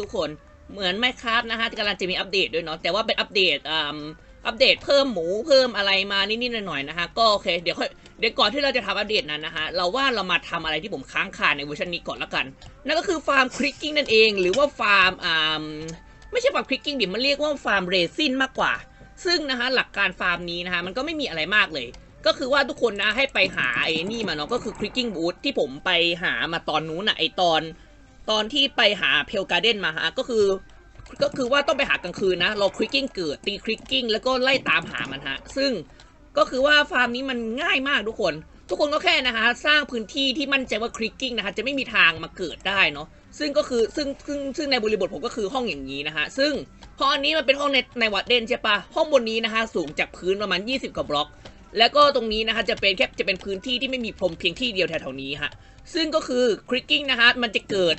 ทุกคนเหมือนไม่ครับนะฮะกำลังจะมีอัปเดตด้วยเนาะแต่ว่าเป็นอัปเดตอ่าอัปเดตเพิ่มหมูเพิ่มอะไรมานิดๆหน่อยๆนะฮะก็โอเคเดี๋ยวค่อยเดี๋ยวก่อนที่เราจะทำอัปเดตนั้นนะฮะเราว่าเรามาทำอะไรที่ผมค้างคาในเวอร์ชันนี้ก่อนละกัน นั่นก็คือฟาร์มคลิกกิ้งนั่นเอง หรือว่าฟาร์มอ่าไม่ใช่ฟาร์มคลิกกิ้งดิมันเรียกว่าฟาร์มเรซินมากกว่า ซึ่งนะฮะหลักการฟาร์มนี้นะฮะมันก็ไม่มีอะไรมากเลย ก็คือว่าทุกคนนะให้ไปหาไอ้นี่มาเนาะก็คือ clicking boot ที่ผมไปหามาตอนนู้นอะไอตอน ตอนที่ไปหาเพลการ์เด้นมาฮะก็คือ ก็คือว่าต้องไปหากลางคืนนะ เรา clicking เกิดตี clicking แล้วก็ไล่ตามหามันฮะ ซึ่งก็คือว่าฟาร์มนี้มันง่ายมากทุกคน ทุกคนก็แค่นะฮะสร้างพื้นที่ที่มั่นใจว่า clicking นะฮะจะไม่มีทางมาเกิดได้เนาะซึ่งก็คือซึ่งซึ่งซึ่งในบริบทผมก็คือห้องอย่างนี้นะฮะ ซึ่งห้องอันนี้มันเป็นห้องในในวัดเดนใช่ปะห้องบนนี้นะฮะสูงจากพื้นประมาณ 20กว่าบล็อก แล้วก็ตรงนี้นะคะจะเป็นแค่จะเป็นพื้นที่ที่ไม่มีพรมเพียงที่เดียวแถวๆนี้ฮะซึ่งก็คือคลิกกิ้งนะฮะมันจะเกิด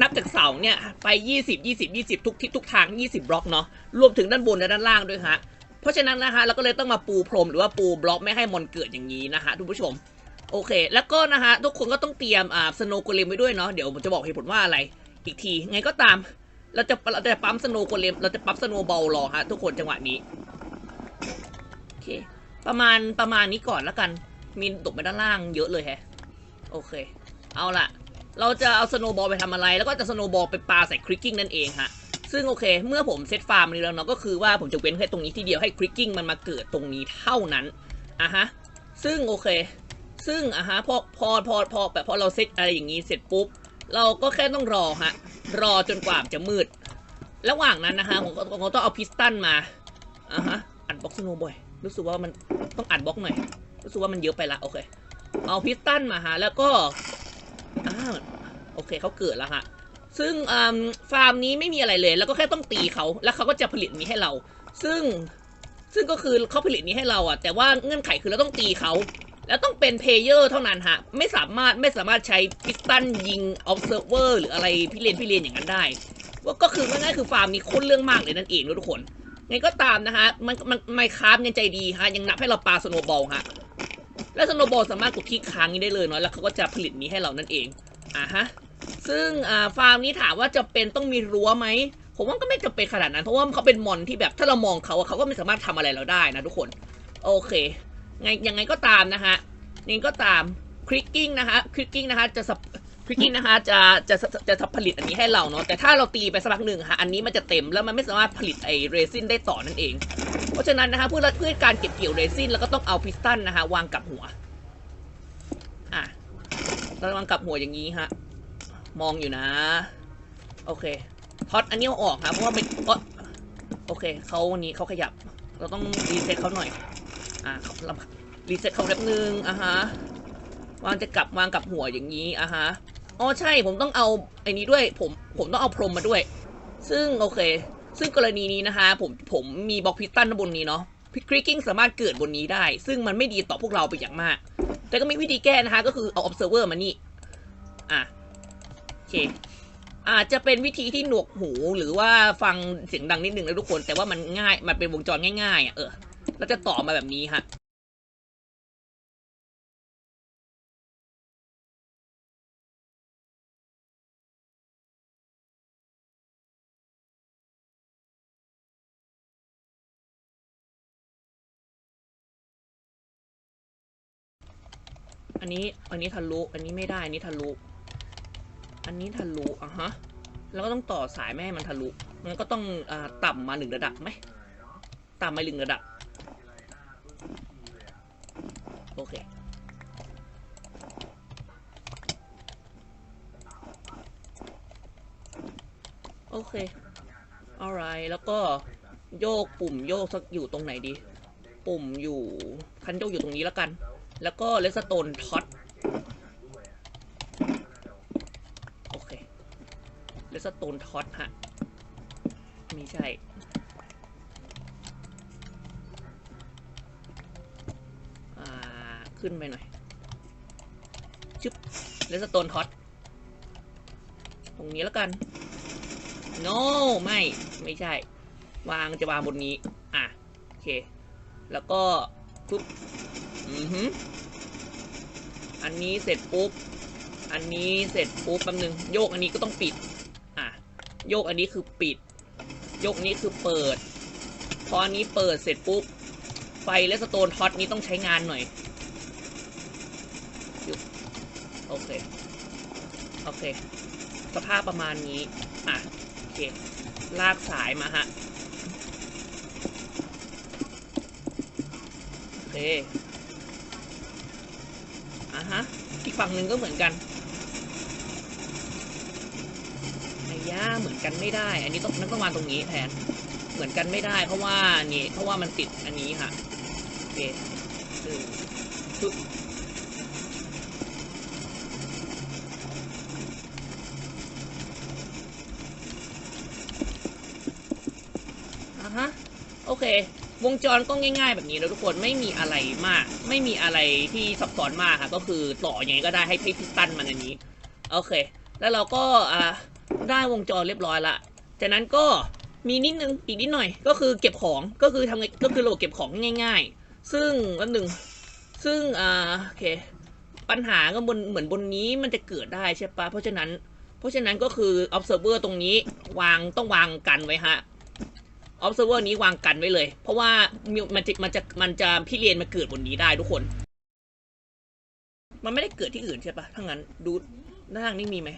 นับจากเสาเนี่ยไป 20 20 20 ทุกทิศทุกทาง 20 บล็อกเนาะรวมถึงด้านบนและด้านล่างด้วยฮะเพราะฉะนั้นนะฮะเราก็เลยต้องมาปูพรมหรือว่าปูบล็อกไม่ให้มอนเกิดอย่างนี้นะฮะทุกผู้ชมโอเค แล้วก็นะฮะทุกคนก็ต้องเตรียมอ่าสโนโกเลมไว้ด้วยเนาะเดี๋ยวผมจะบอกเหตุผลว่าอะไร อีกที ไงก็ตาม เราจะเราจะปั๊มสโนโกเลมเราจะปั๊มสโนว์บลรอฮะทุกคนจังหวะนี้โอเค ประมาณประมาณนี้ก่อนแล้วกัน มีตกไปด้านล่างเยอะเลยแฮะโอเค เอาล่ะ เราจะเอาสโนบอลไปทำอะไร แล้วก็จะสโนบอลไปปาใส่คลิกกิ้งนั่นเองฮะ ซึ่งโอเค เมื่อผมเซตฟาร์มนี้แล้วเนาะก็คือว่าผมจะเว้นแค่ตรงนี้ที่เดียวให้คลิกกิ้งมันมาเกิดตรงนี้เท่านั้นอะฮะ ซึ่งโอเค ซึ่งอะฮะพอพอพอพอแบบพอเราเซตอะไรอย่างนี้เสร็จปุ๊บ เราก็แค่ต้องรอฮะ รอจนกว่าจะมืด ระหว่างนั้นนะฮะผมก็ผมต้องเอาพิสตันมาอะฮะอัดบล็อกสโนบอยรู้สึกว่ามันต้องอัดบล็อกหน่อยรู้สึกว่ามันเยอะไปละโอเค เอาพิสตันมาฮะแล้วก็ โอเคเขาเกิดแล้วฮะ ซึ่งฟาร์มนี้ไม่มีอะไรเลย แล้วก็แค่ต้องตีเขาแล้วเขาก็จะผลิตนี้ให้เรา ซึ่งซึ่งก็คือเขาผลิตนี้ให้เราอะแต่ว่าเงื่อนไขคือเราต้องตีเขาแล้วต้องเป็นเพลเยอร์เท่านั้นฮะ ไม่สามารถไม่สามารถใช้พิสตันยิงออฟเซ v ร์ r หรืออะไรพี่เลนพี่เลนอย่างนั้นได้ว่าก็คือง่ายๆคือฟาร์มนี้โคตรเรื่องมากเลยนั่นเองนะทุกคนไงก็ตามนะฮะ มันมันไมคราฟยังใจดีฮะ ยังนับให้เราปาสโนว์บอลฮะ และสโนว์บอลสามารถกดคลิกค้างนี้ได้เลยเนาะแล้วเขาก็จะผลิตนี้ให้เรานั่นเอง อะฮะซึ่งอ่าฟาร์มนี้ถามว่าจะเป็นต้องมีรั้วไหมผมว่าก็ไม่จำเป็นขนาดนั้นเพราะว่าเขาเป็นมอนที่แบบถ้าเรามองเขาเขาก็ไม่สามารถทำอะไรเราได้นะทุกคน โอเคไงยังไงก็ตามนะฮะยังไงก็ตามคลิกกิ้งนะฮะคลิกกิ้งนะฮะจะสับคลิกกิ้งนะคะจะจะจะจะผลิตอันนี้ให้เราเนาะแต่ถ้าเราตีไปสักพักหนึ่งค่ะอันนี้มันจะเต็มแล้วมันไม่สามารถผลิตไอเรซินได้ต่อนั่นเอง เพราะฉะนั้นนะคะเพื่อเพื่อการเก็บเกี่ยวเรซินแล้วก็ต้องเอาพิสตันนะคะวางกับหัว เราวางกลับหัวอย่างนี้ฮะ มองอยู่นะ โอเคท็อตอันนี้ออกครับเพราะว่าไม่ก็โอเคเขาวันนี้เขาขยับ เราต้องรีเซ็ตเขาหน่อย อะเขาเรารีเซ็ตเขาแป๊บนึงอะฮะวางจะกลับวางกลับหัวอย่างนี้อะฮะอ๋อใช่ผมต้องเอาไอ้นี้ด้วยผมผมต้องเอาพรมมาด้วย ซึ่งโอเค ซึ่งกรณีนี้นะคะผมผมมีบล็อกพิสตันบนนี้เนาะคลิกกิ้งสามารถเกิดบนนี้ได้ ซึ่งมันไม่ดีต่อพวกเราไปอย่างมาก แต่ก็มีวิธีแก้นะคะ ก็คือเอา observer มานี่ อะ โอเค อาจจะเป็นวิธีที่หนวกหูหรือว่าฟังเสียงดังนิดนึงนะทุกคน แต่ว่ามันง่าย มันเป็นวงจรง่ายๆอะเออ เราจะต่อมาแบบนี้ฮะ อันนี้ อันนี้ทะลุ อันนี้ไม่ได้ อันนี้ทะลุ อันนี้ทะลุอะฮะ แล้วก็ต้องต่อสายไม่ให้มันทะลุ มันก็ต้องอต่ำมาหนึ่งระดับไหมต่ำมาหนึ่งระดับ โอเคโอเค alright แล้วก็โยกปุ่มโยกสักอยู่ตรงไหนดี ปุ่มอยู่คันโยกอยู่ตรงนี้แล้วกัน แล้วก็เลสโตนท็อตโอเคเลสโตนท็อตฮะไม่ใช่ อ่า ขึ้นไปหน่อย ชึบเลสโตนท็อตตรงนี้แล้วกัน no ไม่ ไม่ใช่ วางจะวางบนนี้ อะ โอเค แล้วก็ปุ๊บ อือหือ อันนี้เสร็จปุ๊บ อันนี้เสร็จปุ๊บแป๊บนึงโยกอันนี้ก็ต้องปิด อะ โยกอันนี้คือปิด โยกนี้คือเปิด พออันนี้เปิดเสร็จปุ๊บ ไฟและสโตนท็อตนี้ต้องใช้งานหน่อยโอเค โอเค สภาพประมาณนี้ อะ โอเค ลากสายมาฮะ โอเค ฮะ อีกฝั่งหนึ่งก็เหมือนกันไอ้ย่าเหมือนกันไม่ได้ อันนี้ต้องนั่นต้องวางตรงนี้แทน เหมือนกันไม่ได้ เพราะว่านี่เพราะว่ามันติดอันนี้ค่ะโอเคปึ๊บอะฮะ โอเค วงจรก็ง่าย ๆ แบบนี้แล้วทุกคนไม่มีอะไรมาก ไม่มีอะไรที่ซับซ้อนมากค่ะก็คือต่ออยังไงก็ได้ให้พิสตันมันอันนี้โอเค แล้วเราก็อ่าได้วงจรเรียบร้อยละจากนั้นก็มีนิดนึงอีกนิดหน่อย ก็คือเก็บของก็คือทำไงก็คือระบบเก็บของง่าย ๆ ซึ่งอันหนึ่งซึ่งอ่าโอเค ปัญหาก็บนเหมือนบนนี้มันจะเกิดได้ใช่ปะเพราะฉะนั้น เพราะฉะนั้นก็คือ observer ตรงนี้วางต้องวางกันไว้ฮะ observer นี้วางกันไว้เลย เพราะว่ามีมันจะมันจะมันจะพี่เรียนมาเกิดบนนี้ได้ทุกคน มันไม่ได้เกิดที่อื่นใช่ปะถ้างั้นดูหน้าทางนี้มีไหม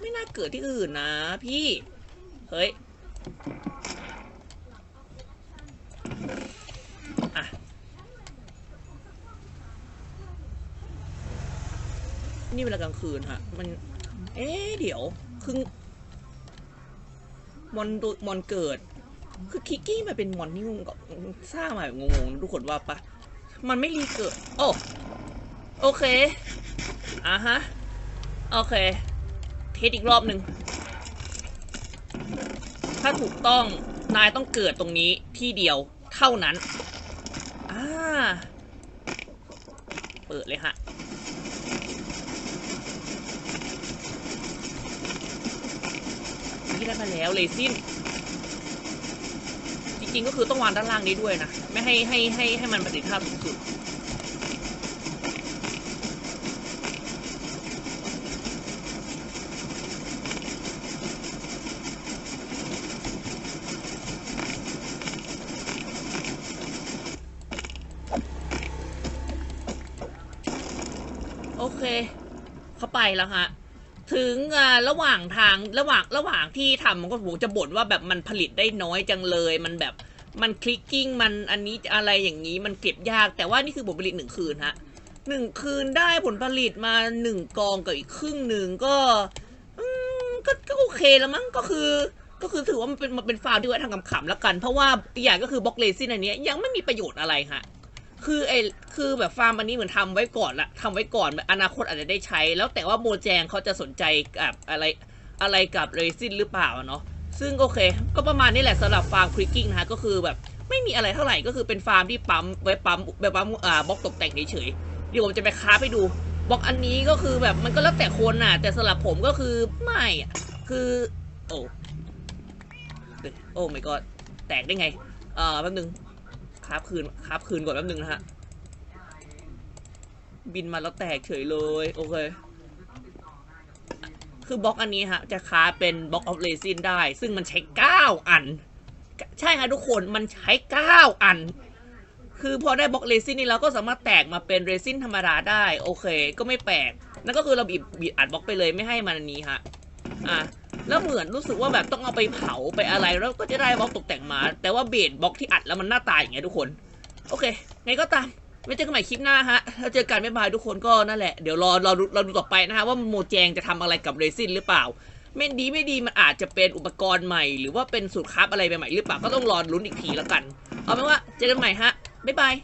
ไม่น่าเกิดที่อื่นนะ พี่ เฮ้ยอะนี่เวลากลางคืนฮะ มัน เอ๊ะเดี๋ยวคือมอนมอนเกิด คือคิกกี้มันเป็นมอนที่งงกับสร้างมาแบบงงๆทุกคนว่าปะมันไม่รีเกิด โอ้โอเคอะฮะ โอเค เทสอีกรอบหนึ่ง ถ้าถูกต้องนายต้องเกิดตรงนี้ที่เดียวเท่านั้น อ่า เปิดเลยฮะ นี่ได้มาแล้วเลยสิ้น ริงก็คือต้องวางด้านล่างนี้ด้วยนะ ไม่ให้ให้ให้ให้มันประสิทธิภาพสูงสุดโอเค เข้าไปแล้วฮะ ถึงอ่าระหว่างทางระหว่างระหว่างที่ทำมันก็ผมจะบ่นว่าแบบมันผลิตได้น้อยจังเลย มันแบบ มันคลิกกิ้งมันอันนี้อะไรอย่างนี้มันเก็บยากแต่ว่านี่คือผลผลิตหนึ่งคืนฮะหนึ่งคืนได้ผลผลิตมาหนึ่งกองกับอีกครึ่งหนึ่งก็ก็ก็โอเคแล้วมั้งก็คือ ก็คือถือว่ามันเป็นมันเป็นฟาร์มที่ไว้ทำขำๆแล้วกัน เพราะว่าอีกอย่างก็คือบล็อกเลซินอันนี้ยังไม่มีประโยชน์อะไรฮะคือไอ้คือแบบฟาร์มอันนี้เหมือนทำไว้ก่อนละทำไว้ก่อนอนาคตอาจจะได้ใช้ แล้วแต่ว่าโมแจงเขาจะสนใจกับอะไรอะไรกับเรซินหรือเปล่าเนาะ ซึ่งโอเค ก็ประมาณนี้แหละสำหรับฟาร์มคลิกกิ้งนะฮะก็คือแบบไม่มีอะไรเท่าไหร่ก็คือเป็นฟาร์มที่ปั๊มไว้ปั๊มแบบปั๊มอ่าบล็อกตกแต่งเฉยๆเดี๋ยวผมจะไปค้าไปดูบล็อกอันนี้ก็คือแบบมันก็แล้วแต่คนน่ะ แต่สำหรับผมก็คือไม่อะคือโอ้โอ้ไม่ก็แตกได้ไงเอ่อแป๊บนึงคาบคืนคาบคืนก่อนแป๊บนึงนะฮะบินมาแล้วแตกเฉยเลย โอเค คือบล็อกอันนี้ฮะ จะคราเป็นบล็อกออฟเรซินได้ ซึ่งมันใช้ 9 อัน ใช่ฮะทุกคนมันใช้ 9 อัน คือพอได้บล็อกเรซินนี่เราก็สามารถแตกมาเป็นเรซินธรรมดาได้ โอเค ก็ไม่แปลก นั่นก็คือเราบีบบีบอัดบล็อกไปเลยไม่ให้มันอันนี้ฮะ อะแล้วเหมือนรู้สึกว่าแบบต้องเอาไปเผาไปอะไรแล้วก็จะได้บล็อกตกแต่งมา แต่ว่าเบสบล็อกที่อัดแล้วมันหน้าตาอย่างเงี้ยทุกคน โอเคไงก็ตาม ไว้เจอกันใหม่คลิปหน้าฮะถ้าเจอกันไม่บายทุกคนก็นั่นแหละ เดี๋ยวรอเราเราดูต่อไปนะฮะว่าโมแจงจะทำอะไรกับเรซินหรือเปล่า ไม่ดีไม่ดีมันอาจจะเป็นอุปกรณ์ใหม่ หรือว่าเป็นสูตรคราฟอะไรใหม่หรือเปล่าก็ต้องรอลุ้นอีกทีแล้วกัน เอาเป็นว่าเจอกันใหม่ฮะบ๊ายบาย